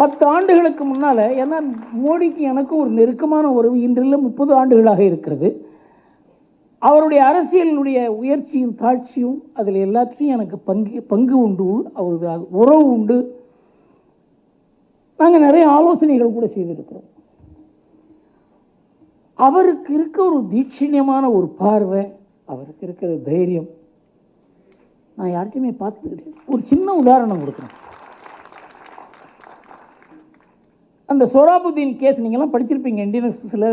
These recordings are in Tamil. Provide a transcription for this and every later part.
பத்து ஆண்டுகளுக்கு முன்னால் ஏன்னா மோடிக்கு எனக்கும் ஒரு நெருக்கமான உறவு இன்றில் முப்பது ஆண்டுகளாக இருக்கிறது. அவருடைய அரசியலினுடைய உயர்ச்சியும் தாழ்ச்சியும் அதில் எல்லாத்தையும் எனக்கு பங்கு பங்கு உண்டு அவரது அது உறவு உண்டு. நாங்கள் நிறைய ஆலோசனைகள் கூட செய்திருக்கிறோம். அவருக்கு இருக்க ஒரு தீட்சிணியமான ஒரு பார்வை அவருக்கு இருக்கிற தைரியம். நான் யார்கிட்டையுமே பார்த்தது கிடையாது ஒரு சின்ன உதாரணம் கொடுக்குறேன். அந்த சோராபுதீன் கேஸ் நீங்கள்லாம் படிச்சிருப்பீங்க. இந்தியன் எக்ஸ்பிரஸில்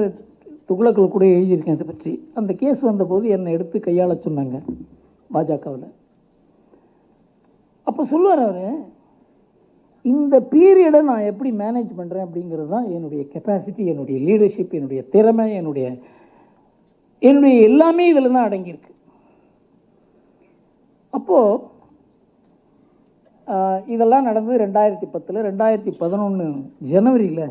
துகுளக்கள் கூட எழுதியிருக்கேன் அதை பற்றி. அந்த கேஸ் வந்தபோது என்னை எடுத்து கையாள சொன்னாங்க பாஜகவில். அப்போ சொல்லுவார் அவர் இந்த பீரியடை நான் எப்படி மேனேஜ் பண்ணுறேன் அப்படிங்கிறது தான் என்னுடைய கெப்பாசிட்டி என்னுடைய லீடர்ஷிப் என்னுடைய திறமை என்னுடைய என்னுடைய எல்லாமே இதில் தான் அடங்கியிருக்கு. அப்போது இதெல்லாம் நடந்தது ரெண்டாயிரத்தி பத்தில் ரெண்டாயிரத்தி பதினொன்று ஜனவரியில்.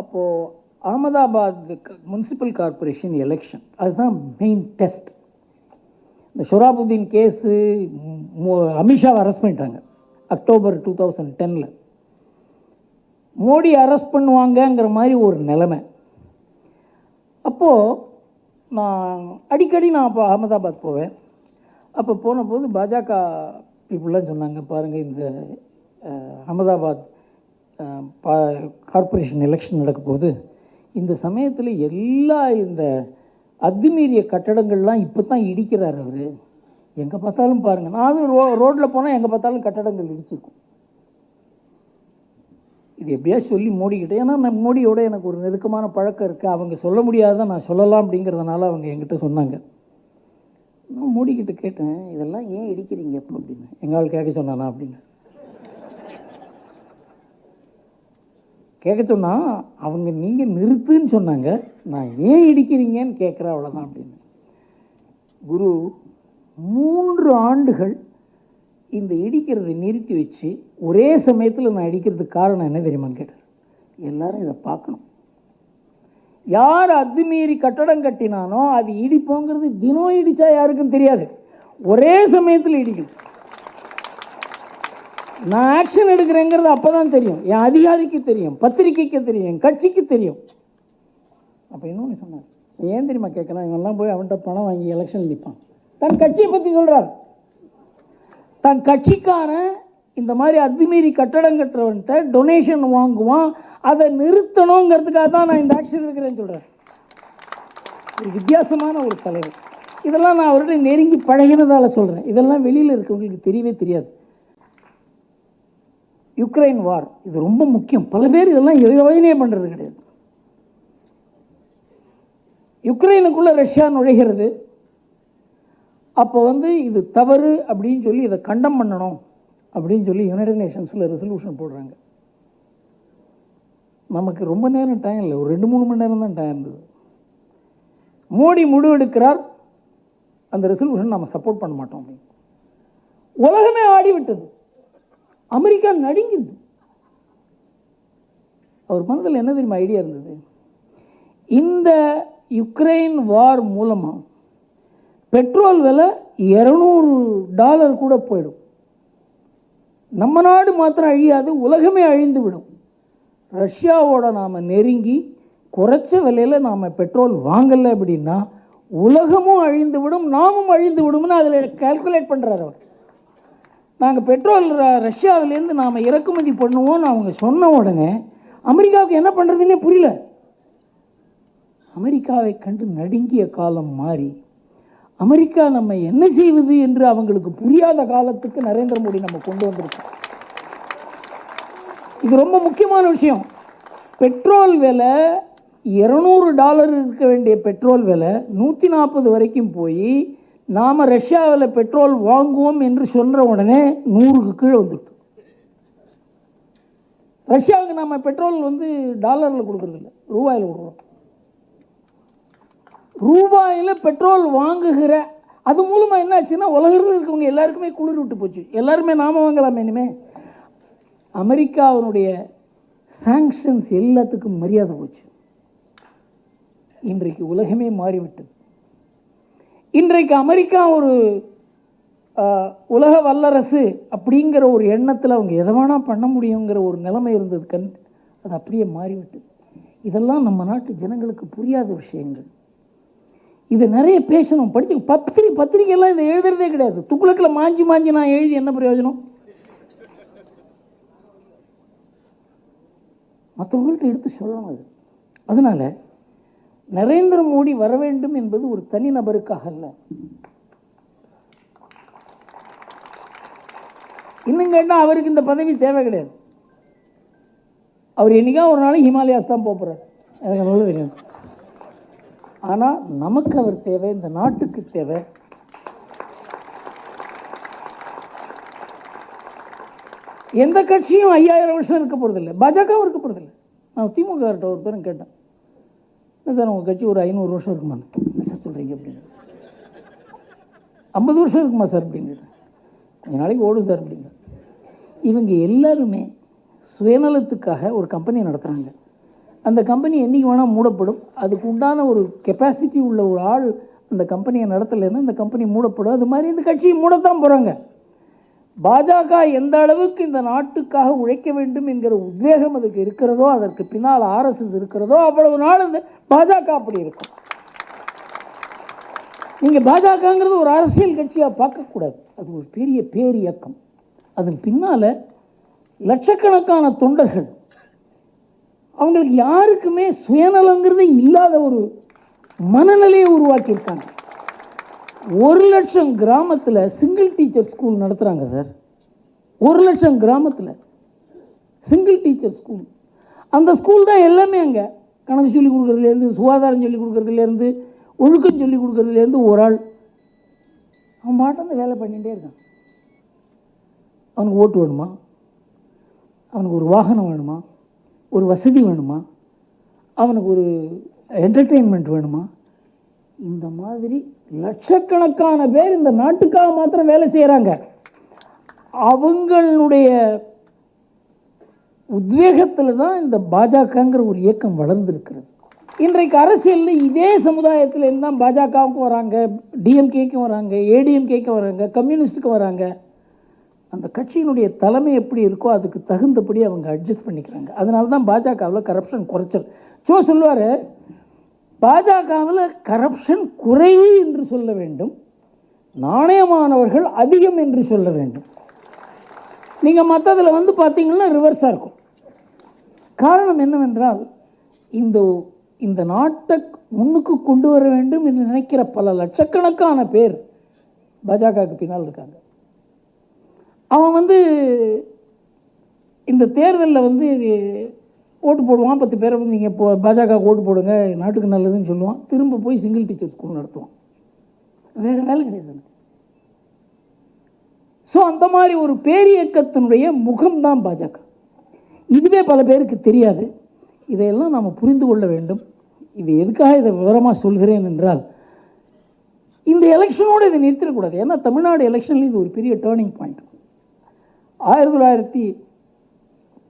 அப்போது அகமதாபாத் முனிசிபல் கார்ப்பரேஷன் எலெக்ஷன் அதுதான் மெயின் டெஸ்ட் இந்த ஷொராபுதீன் கேஸு அமித்ஷாவை அரெஸ்ட் பண்ணிட்டாங்க அக்டோபர் டூ தௌசண்ட் டெனில் மோடி அரெஸ்ட் பண்ணுவாங்கங்கிற மாதிரி ஒரு நிலைமை. அப்போது நான் அடிக்கடி நான் அப்போ அகமதாபாத் போவேன். அப்போ போன போது பாஜக இப்படிலாம் சொன்னாங்க. பாருங்கள் இந்த அகமதாபாத் பா கார்ப்பரேஷன் எலெக்ஷன் நடக்கும்போது இந்த சமயத்தில் எல்லா இந்த அத்துமீறிய கட்டடங்கள்லாம் இப்போ தான் இடிக்கிறார் அவர். எங்கே பார்த்தாலும் பாருங்கள் நான் அது ரோ ரோட்டில் போனால் எங்கே பார்த்தாலும் கட்டடங்கள் இடிச்சிருக்கும். இது எப்படியா சொல்லி மோடிக்கிட்டே ஏன்னா நான் மோடியோட எனக்கு ஒரு நெருக்கமான பழக்கம் இருக்குது அவங்க சொல்ல முடியாத நான் சொல்லலாம் அப்படிங்கிறதுனால அவங்க என்கிட்ட சொன்னாங்க. நான் மோடிக்கிட்ட கேட்டேன் இதெல்லாம் ஏன் இடிக்கிறீங்க? அப்போ அப்படின்னு எங்கால் கேட்க சொன்னானா அப்படின்னு. கேட்க சொன்னால் அவங்க நீங்கள் நிறுத்துன்னு சொன்னாங்க. நான் ஏன் இடிக்கிறீங்கன்னு கேட்குற அவ்வளோதான் அப்படின்னு. குரு மூன்று ஆண்டுகள் இந்த இடிக்கிறதை நிறுத்தி வச்சு ஒரே சமயத்தில் நான் இடிக்கிறதுக்கு காரணம் என்ன தெரியுமான்னு கேட்டேன் எல்லோரும் இதை பார்க்கணும். யார் அத்துமீறி கட்டடம் கட்டினானோ அது இடிப்போங்கிறது தினம் இடிச்சா யாருக்கும் தெரியாது. ஒரே சமயத்தில் இடிக்கும். நான் ஆக்ஷன் எடுக்கிறேங்கிறது அப்போ தான் தெரியும். என் அதிகாரிக்கு தெரியும் பத்திரிக்கைக்கு தெரியும் என் கட்சிக்கு தெரியும். அப்போ இன்னொன்று சொன்னார். ஏன் தெரியுமா கேட்கலாம் இவெல்லாம் போய் அவன்கிட்ட பணம் வாங்கி எலெக்ஷன் நிற்பான் தன் கட்சியை பற்றி சொல்கிறார் தன் கட்சிக்காரன் இந்த மாதிரி அத்துமீறி கட்டடம் கட்டுறவன்கிட்ட டொனேஷன் வாங்குவான். அதை நிறுத்தணுங்கிறதுக்காக தான் நான் இந்த ஆக்ஷன் இருக்கிறேன்னு சொல்கிறேன் ஒரு வித்தியாசமான ஒரு தலைவர். இதெல்லாம் நான் அவர்கிட்ட நெருங்கி பழகினதால சொல்கிறேன் இதெல்லாம் வெளியில் இருக்கவங்களுக்கு தெரியவே தெரியாது. யுக்ரைன் வார் இது ரொம்ப முக்கியம். பல பேர் இதெல்லாம் யோஜனையே பண்ணுறது கிடையாது. யுக்ரைனுக்குள்ளே ரஷ்யா நுழைகிறது. அப்போ வந்து இது தவறு அப்படின்னு சொல்லி இதை கண்டம் பண்ணணும். அப்படின்னு சொல்லி யுனைடட் நேஷன்ஸில் ரெசல்யூஷன் போடுறாங்க. நமக்கு ரொம்ப நேரம் டைம் இல்லை. ஒரு ரெண்டு மூணு மணி நேரம் தான் டைம் இருந்தது மோடி முடிவெடுக்கிறார். அந்த ரெசல்யூஷன் நம்ம சப்போர்ட் பண்ண மாட்டோம் அப்படின்னு. உலகமே ஆடி விட்டது அமெரிக்கா நடுங்கிடுது. அவர் மனதில் என்ன தெரியுமா ஐடியா இருந்தது? இந்த யுக்ரைன் வார் மூலமாக பெட்ரோல் விலை இரநூறு டாலர் கூட போயிடும். நம்ம நாடு மாத்திரம் அழியாது உலகமே அழிந்து விடும் ரஷ்யாவோட நாம் நெருங்கி குறைச்ச விலையில் நாம் பெட்ரோல் வாங்கலை அப்படின்னா உலகமும் அழிந்து விடும் நாமும் அழிந்து விடும்னு அதில் கால்குலேட் பண்ணுறாரு அவர். நாங்கள் பெட்ரோல் ர- ரஷ்யாவிலேருந்து நாம் இறக்குமதி பண்ணுவோம்னு அவங்க சொன்ன உடனே அமெரிக்காவுக்கு என்ன பண்ணுறதுன்னே புரியல. அமெரிக்காவை கண்டு நடுங்கிய காலம் மாறி அமெரிக்கா நம்ம என்ன செய்வது என்று அவங்களுக்கு புரியாத காலத்துக்கு நரேந்திர மோடி நம்ம கொண்டு வந்திருக்கோம். இது ரொம்ப முக்கியமான விஷயம். பெட்ரோல் விலை இரநூறு டாலர் இருக்க வேண்டிய பெட்ரோல் விலை நூற்றி நாற்பது வரைக்கும் போய் நாம் ரஷ்யாவில் பெட்ரோல் வாங்குவோம் என்று சொன்ன உடனே நூறுக்கு கீழே வந்துட்டு ரஷ்யாவுக்கு நம்ம பெட்ரோல் வந்து டாலரில் கொடுக்குறதில்ல ரூபாயில் கொடுக்குறோம். ரூபாயில் பெட்ரோல் வாங்குகிற அது மூலமாக என்ன ஆச்சுன்னா உலகத்தில் இருக்கவங்க எல்லாருக்குமே குளிர் விட்டு போச்சு. எல்லாருமே நாம வாங்கலாமே இனிமே. அமெரிக்காவினுடைய சாங்ஷன்ஸ் எல்லாத்துக்கும் மரியாதை போச்சு. இன்றைக்கு உலகமே மாறிவிட்டது. இன்றைக்கு அமெரிக்கா ஒரு உலக வல்லரசு அப்படிங்கிற ஒரு எண்ணத்தில் அவங்க எதை வேணால் பண்ண முடியுங்கிற ஒரு நிலைமை இருந்தது. கண் அது அப்படியே மாறிவிட்டது. இதெல்லாம் நம்ம நாட்டு ஜனங்களுக்கு புரியாத விஷயங்கள். இதை நிறைய பேசணும். படிச்சு பத்திரிக்கை பத்திரிக்கையெல்லாம் இதை எழுதுறதே கிடையாது. துக்குளக்கில் மாஞ்சி மாஞ்சி நான் எழுதி என்ன பிரயோஜனம்? மற்றவங்கள்ட்ட எடுத்து சொல்லணும் அது. அதனால நரேந்திர மோடி வர வேண்டும் என்பது ஒரு தனிநபருக்காக அல்ல. இன்னும் கேட்டால் அவருக்கு இந்த பதவி தேவை கிடையாது. அவர் என்னைக்கா ஒரு நாள் ஹிமாலயாஸ் தான் போகிறார் எனக்கு நல்லா தெரியும் ஆனால் நமக்கு அவர் தேவை இந்த நாட்டுக்கு தேவை. எந்த கட்சியும் ஐயாயிரம் வருஷம் இருக்க போகிறதில்லை பாஜகவும் இருக்க போகிறதில்லை நான் திமுகர்கிட்ட ஒரு பேரும் கேட்டேன். இல்லை சார் உங்கள் கட்சி ஒரு ஐநூறு வருஷம் இருக்குமா? என்ன சார் சொல்கிறீங்க அப்படின்னு. ஐம்பது வருஷம் இருக்குமா சார் அப்படின்னு கொஞ்ச நாளைக்கு ஓடும் சார் அப்படிங்க இவங்க எல்லாருமே சுயநலத்துக்காக ஒரு கம்பெனி நடத்துகிறாங்க அந்த கம்பெனி என்றைக்கு வேணால் மூடப்படும். அதுக்கு உண்டான ஒரு கெப்பாசிட்டி உள்ள ஒரு ஆள் அந்த கம்பெனியை நடத்தலைன்னா அந்த கம்பெனி மூடப்படும். அது மாதிரி இந்த கட்சியை மூடத்தான் போகிறாங்க பாஜக எந்த அளவுக்கு இந்த நாட்டுக்காக உழைக்க வேண்டும் என்கிற உத்வேகம் அதுக்கு இருக்கிறதோ அதற்கு பின்னால் ஆர்எஸ்எஸ் இருக்கிறதோ அவ்வளவு நாள் இந்த பாஜக அப்படி இருக்கும். நீங்கள் பாஜகங்கிறது ஒரு அரசியல் கட்சியாக பார்க்கக்கூடாது. அது ஒரு பெரிய பேரியக்கம் அதன் பின்னால் லட்சக்கணக்கான தொண்டர்கள் அவங்களுக்கு யாருக்குமே சுயநலங்கிறது இல்லாத ஒரு மனநிலையை உருவாக்கியிருக்காங்க. ஒரு லட்சம் கிராமத்தில் சிங்கிள் டீச்சர் ஸ்கூல் நடத்துகிறாங்க சார் ஒரு லட்சம் கிராமத்தில் சிங்கிள் டீச்சர் ஸ்கூல் அந்த ஸ்கூல் தான் எல்லாமே அங்கே கணக்கு சொல்லிக் கொடுக்குறதுலேருந்து சுகாதாரம் சொல்லிக் கொடுக்குறதுலேருந்து ஒழுக்கம் சொல்லிக் கொடுக்குறதுலேருந்து ஒரு ஆள். அவன் பாட்டு வேலை பண்ணிகிட்டே இருக்கான். அவனுக்கு ஓட்டு வேணுமா? அவனுக்கு ஒரு வாகனம் வேணுமா? ஒரு வசதி வேணுமா? அவனுக்கு ஒரு என்டர்டெயின்மெண்ட் வேணுமா? இந்த மாதிரி லட்சக்கணக்கான பேர் இந்த நாட்டுக்காக மாத்திரம் வேலை செய்கிறாங்க அவங்களுடைய உத்வேகத்தில் தான் இந்த பாஜகங்கிற ஒரு இயக்கம் வளர்ந்துருக்கிறது. இன்றைக்கு அரசியலில் இதே சமுதாயத்துலேருந்து தான் பாஜகவுக்கும் வராங்க டிஎம்கேக்கும் வராங்க ஏடிஎம்கேக்கும் வராங்க கம்யூனிஸ்ட்டுக்கும் வராங்க. அந்த கட்சியினுடைய தலைமை எப்படி இருக்கோ அதுக்கு தகுந்தபடி அவங்க அட்ஜஸ்ட் பண்ணிக்கிறாங்க. அதனால தான் பாஜகவில் கரப்ஷன் குறைச்சல். சோ சொல்லுவார் பாஜகவில் கரப்ஷன் குறைவு என்று சொல்ல வேண்டும் நாணயமானவர்கள் அதிகம் என்று சொல்ல வேண்டும். நீங்கள் மற்றதில் வந்து பார்த்தீங்கன்னா ரிவர்ஸாக இருக்கும். காரணம் என்னவென்றால் இந்த இந்த நாட்டை முன்னுக்கு கொண்டு வர வேண்டும் என்று நினைக்கிற பல லட்சக்கணக்கான பேர் பாஜகவுக்கு பின்னால் இருக்காங்க. அவன் வந்து இந்த தேர்தலில் வந்து இது ஓட்டு போடுவான் பத்து பேரை வந்து நீங்கள் இப்போ பாஜக ஓட்டு போடுங்க நாட்டுக்கு நல்லதுன்னு சொல்லுவான். திரும்ப போய் சிங்கிள் டீச்சர் ஸ்கூல் நடத்துவான். வேறு வேலை கிடையாது ஸோ அந்த மாதிரி ஒரு பேரியக்கத்தினுடைய முகம்தான் பாஜக. இதுவே பல பேருக்கு தெரியாது. இதையெல்லாம் நாம் புரிந்து கொள்ள வேண்டும். இது எதுக்காக இதை விவரமாக சொல்கிறேன் என்றால் இந்த எலெக்ஷனோடு இதை நிறுத்திடக்கூடாது. ஏன்னா தமிழ்நாடு எலெக்ஷனில் இது ஒரு பெரிய டேர்னிங் பாயிண்ட் ஆயிரத்தி தொள்ளாயிரத்தி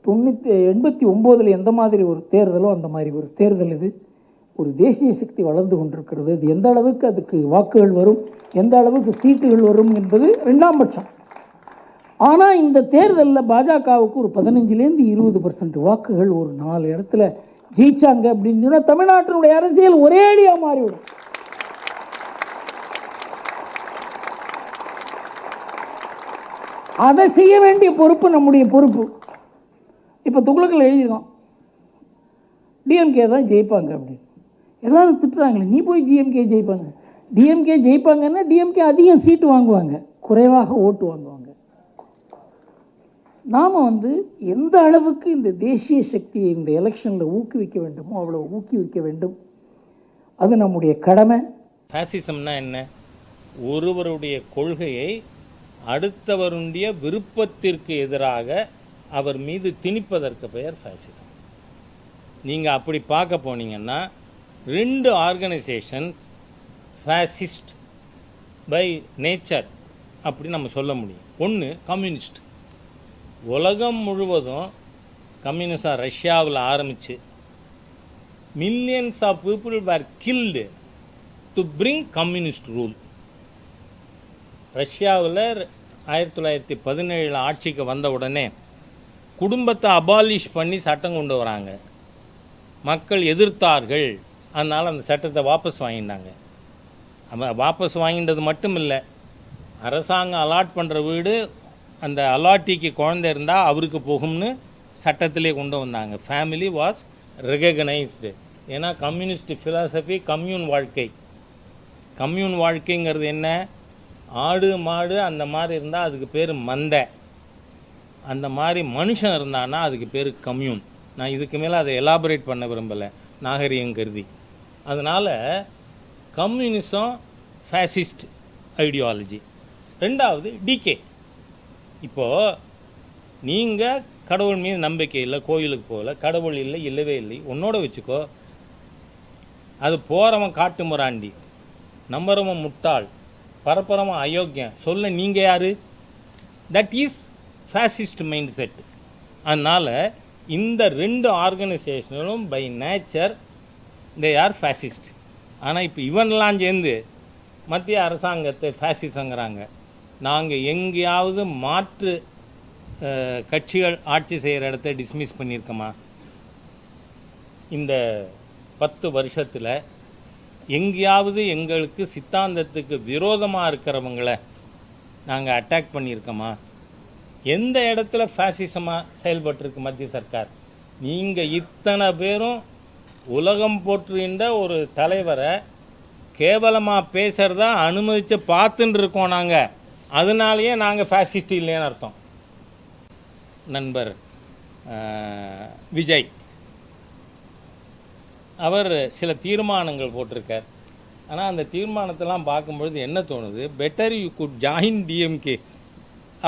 தொண்ணூற்றி எண்பத்தி ஒம்போதில் எந்த மாதிரி ஒரு தேர்தலோ அந்த மாதிரி ஒரு தேர்தல் இது. ஒரு தேசிய சக்தி வளர்ந்து கொண்டிருக்கிறது. அது எந்த அளவுக்கு அதுக்கு வாக்குகள் வரும் எந்த அளவுக்கு சீட்டுகள் வரும் என்பது ரெண்டாம் பட்சம். ஆனால் இந்த தேர்தலில் பாஜகவுக்கு ஒரு பதினஞ்சுலேருந்து இருபது பர்சன்ட் வாக்குகள் ஒரு நாலு இடத்துல ஜெயிச்சாங்க அப்படின்னு சொன்னால் தமிழ்நாட்டினுடைய அரசியல் ஒரேடியாக மாறிவிடும். அதை செய்ய வேண்டிய பொறுப்பு நம்முடைய பொறுப்பு. இப்போ துகளுக்கில் எழுதியிருக்கோம் டிஎம்கே தான் ஜெயிப்பாங்க அப்படின்னு எல்லாரும் திட்டுறாங்களே நீ போய் டிஎம்கே ஜெயிப்பாங்க. டிஎம்கே ஜெயிப்பாங்கன்னா டிஎம்கே அதிகம் சீட்டு வாங்குவாங்க. குறைவாக ஓட்டு வாங்குவாங்க. நாம் வந்து எந்த அளவுக்கு இந்த தேசிய சக்தியை இந்த எலெக்ஷனில் ஊக்குவிக்க வேண்டுமோ அவ்வளோ ஊக்குவிக்க வேண்டும். அது நம்முடைய கடமை. ஃபேசிசம்னா என்ன? ஒருவருடைய கொள்கையை அடுத்தவருடைய விருப்பத்திற்கு எதிராக அவர் மீது திணிப்பதற்கு பெயர் ஃபேசிசம் நீங்கள் அப்படி பார்க்க போனீங்கன்னா ரெண்டு ஆர்கனைசேஷன்ஸ் ஃபேசிஸ்ட் பை நேச்சர் அப்படி நம்ம சொல்ல முடியும். ஒன்று கம்யூனிஸ்ட் உலகம் முழுவதும் கம்யூனிஸ்டாக ரஷ்யாவில் ஆரம்பித்து millions of people were killed to bring communist rule ரஷ்யாவில் ஆயிரத்தி தொள்ளாயிரத்தி பதினேழில் ஆட்சிக்கு வந்த உடனே குடும்பத்தை அபாலிஷ் பண்ணி சட்டம் கொண்டு வராங்க. மக்கள் எதிர்த்தார்கள். அதனால் அந்த சட்டத்தை வாபஸ் வாங்கினாங்க. வாபஸ் வாங்கிட்டது மட்டும் இல்லை அரசாங்கம் அலாட் பண்ணுற வீடு அந்த அலாட்டிக்கு குழந்தை இருந்தால் அவருக்கு போகும்னு சட்டத்திலே கொண்டு வந்தாங்க. ஃபேமிலி வாஸ் ரெகக்னைஸ்டு ஏன்னா கம்யூனிஸ்ட் ஃபிலாசபி கம்யூன் வாழ்க்கை. கம்யூன் வாழ்க்கைங்கிறது என்ன? ஆடு மாடு அந்த மாதிரி இருந்தால் அதுக்கு பேர் மந்தை. அந்த மாதிரி மனுஷன் இருந்தான்னா அதுக்கு பேர் கம்யூன். நான் இதுக்கு மேலே அதை எலாபரேட் பண்ண விரும்பலை. நாகரிகம் கருதி. அதனால் கம்யூனிசம் ஃபேசிஸ்ட் ஐடியாலஜி ரெண்டாவது டிகே இப்போது நீங்கள் கடவுள் மீது நம்பிக்கை இல்லை கோயிலுக்கு போகல கடவுள் இல்லை இல்லவே இல்லை. உன்னோட வச்சுக்கோ அது போகிறவன் காட்டு முராண்டி. நம்புறவன் முட்டாள். பரபரமாக அயோக்கியம். சொல்ல நீங்கள் யார்? That is fascist mind set அதனால் இந்த ரெண்டு ஆர்கனைசேஷனும் by nature they are fascist ஆனால் இப்போ இவன்லாம் சேர்ந்து மத்திய அரசாங்கத்தை ஃபேசிசங்கிறாங்க நாங்கள் எங்கேயாவது மாற்று கட்சிகள் ஆட்சி செய்கிற இடத்த டிஸ்மிஸ் பண்ணியிருக்கோமா? இந்த பத்து வருஷத்தில் எங்கேயாவது எங்களுக்கு சித்தாந்தத்துக்கு விரோதமாக இருக்கிறவங்கள நாங்கள் அட்டாக் பண்ணியிருக்கோமா? எந்த இடத்துல ஃபேசிசமாக செயல்பட்டுருக்கு மத்திய சர்க்கார்? நீங்கள் இத்தனை பேரும் உலகம் போற்றுகின்ற ஒரு தலைவரை கேவலமாக பேசுகிறதா அனுமதித்து பார்த்துட்டு இருக்கோம் நாங்கள் அதனாலேயே நாங்கள் ஃபேசிஸ்ட் இல்லைன்னு அர்த்தம். நண்பர் விஜய். அவர் சில தீர்மானங்கள் போட்டிருக்கார். ஆனால் அந்த தீர்மானத்தெல்லாம் பார்க்கும்பொழுது என்ன தோணுது? Better you could join DMK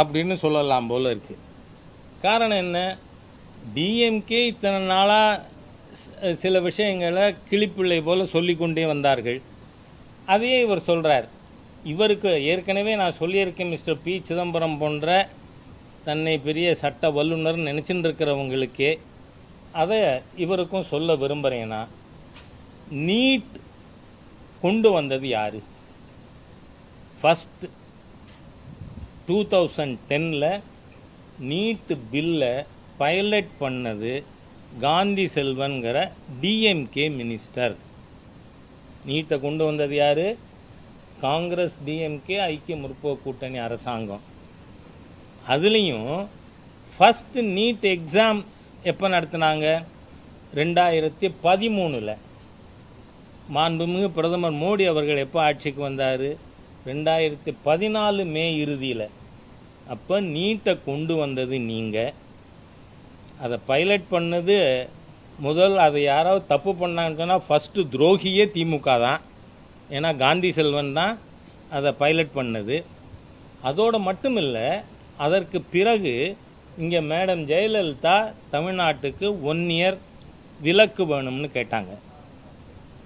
அப்படின்னு சொல்லலாம் போல் இருக்குது காரணம் என்ன? டிஎம்கே இத்தனை நாளாக சில விஷயங்களை கிளிப்பிள்ளை போல் சொல்லிக்கொண்டே வந்தார்கள். அதையே இவர் சொல்கிறார் இவருக்கு ஏற்கனவே நான் சொல்லியிருக்கேன் மிஸ்டர் பி. சிதம்பரம் போன்ற தன்னை பெரிய சட்ட வல்லுநர்னு நினச்சிட்டு இருக்கிறவங்களுக்கே அதை இவருக்கும் சொல்ல விரும்புகிறேன்னா நீட் கொண்டு வந்தது யார்? ஃபஸ்ட் டூ தௌசண்ட் டென்னில் நீட்டு பில்லை பைலட் பண்ணது காந்தி செல்வன்கிற டிஎம்கே மினிஸ்டர் நீட்டை கொண்டு வந்தது யார்? காங்கிரஸ் டிஎம்கே ஐக்கிய முற்போக்கு கூட்டணி அரசாங்கம். அதுலேயும் ஃபஸ்ட்டு நீட் எக்ஸாம்ஸ் எப்போ நடத்துனாங்க? ரெண்டாயிரத்தி பதிமூணில். மாண்புமிகு பிரதமர் மோடி அவர்கள் எப்போ ஆட்சிக்கு வந்தார்? ரெண்டாயிரத்தி பதினாலு மே இறுதியில். அப்போ நீட்டை கொண்டு வந்தது நீங்கள் அதை பைலட் பண்ணது முதல் அதை யாராவது தப்பு பண்ணாங்கன்னு சொன்னால் ஃபஸ்ட்டு துரோகியே திமுக தான். ஏன்னா காந்தி செல்வன் தான் அதை பைலட் பண்ணது. அதோடு மட்டும் இல்லை அதற்கு பிறகு இங்கே மேடம் ஜெயலலிதா தமிழ்நாட்டுக்கு ஒன் இயர் விலக்கு வேணும்னு கேட்டாங்க.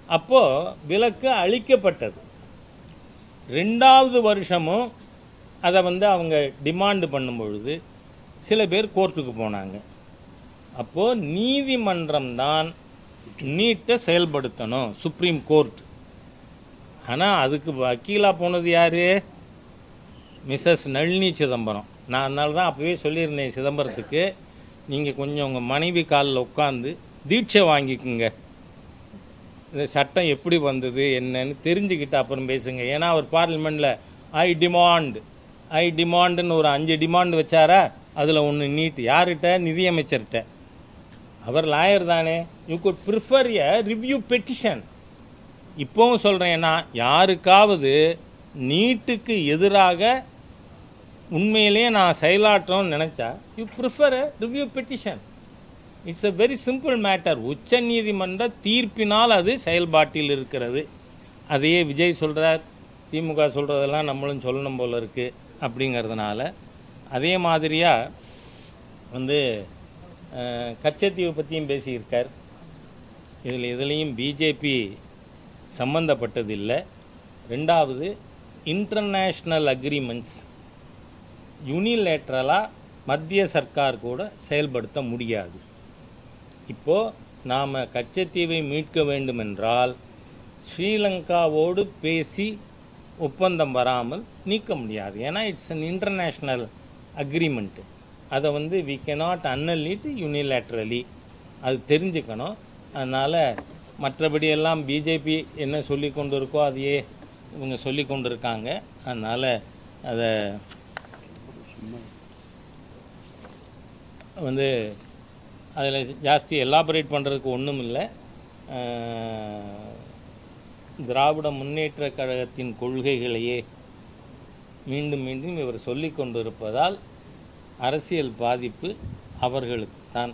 அப்போது விலக்கு அளிக்கப்பட்டது ரெண்டாவது வருஷமும் அதை வந்து அவங்க டிமாண்டு பண்ணும் பொழுது சில பேர் கோர்ட்டுக்கு போனாங்க. அப்போது நீதிமன்றம் தான் நீட்டை செயல்படுத்தணும் சுப்ரீம் கோர்ட் ஆனால் அதுக்கு வக்கீலாக போனது யார்? மிஸ்ஸஸ் நளினி சிதம்பரம். நான் அதனால தான் அப்போவே சொல்லியிருந்தேன் சிதம்பரத்துக்கு நீங்கள் கொஞ்சம் உங்கள் மனைவி காலில் உட்காந்து தீட்சை வாங்கிக்குங்க. இந்த சட்டம் எப்படி வந்தது என்னன்னு தெரிஞ்சுக்கிட்டு அப்புறம் பேசுங்க. ஏன்னா அவர் பார்லிமெண்ட்டில் ஐ டிமாண்ட் ஐ டிமாண்டுன்னு ஒரு அஞ்சு டிமாண்ட் வச்சாரா? அதில் ஒன்று நீட். யார்கிட்ட? நிதியமைச்சர்கிட்ட. அவர் லாயர் தானே. You could prefer a review petition இப்போவும் சொல்கிறேன் யாருக்காவது நீட்டுக்கு எதிராக உண்மையிலேயே நான் செயலாற்றோம்னு நினச்சா you prefer review petition it's a very simple matter உச்ச நீதிமன்ற தீர்ப்பினால் அது செயல்பாட்டில் இருக்கிறது. அதையே விஜய் சொல்கிறார் திமுக சொல்கிறதெல்லாம் நம்மளும் சொல்லணும் போல இருக்குது அப்படிங்கிறதுனால. அதே மாதிரியாக வந்து கச்சத்தீவு பற்றியும் பேசியிருக்கார். இதில் இதுலேயும் பிஜேபி சம்மந்தப்பட்டதில்லை ரெண்டாவது இன்டர்நேஷ்னல் அக்ரிமெண்ட்ஸ் யூனிலேட்ரலாக மத்திய சர்க்கார் கூட செயல்படுத்த முடியாது. இப்போது நாம் கச்சத்தீவை மீட்க வேண்டுமென்றால் ஸ்ரீலங்காவோடு பேசி ஒப்பந்தம் வராமல் நீக்க முடியாது. ஏன்னா இட்ஸ் அன் இன்டர்நேஷ்னல் அக்ரிமெண்ட்டு அதை வந்து we cannot annul it unilaterally அது தெரிஞ்சுக்கணும். அதனால் மற்றபடி எல்லாம் பிஜேபி என்ன சொல்லி கொண்டு இருக்கோ அதையே இவங்க சொல்லி கொண்டு இருக்காங்க அதனால் அதை வந்து அதில் ஜாஸ்தி எலாபரேட் பண்ணுறதுக்கு ஒன்றும் இல்லை. திராவிட முன்னேற்ற கழகத்தின் கொள்கைகளையே மீண்டும் மீண்டும் இவர் சொல்லிக் கொண்டிருப்பதால் அரசியல் பாதிப்பு அவர்களுக்கு தான்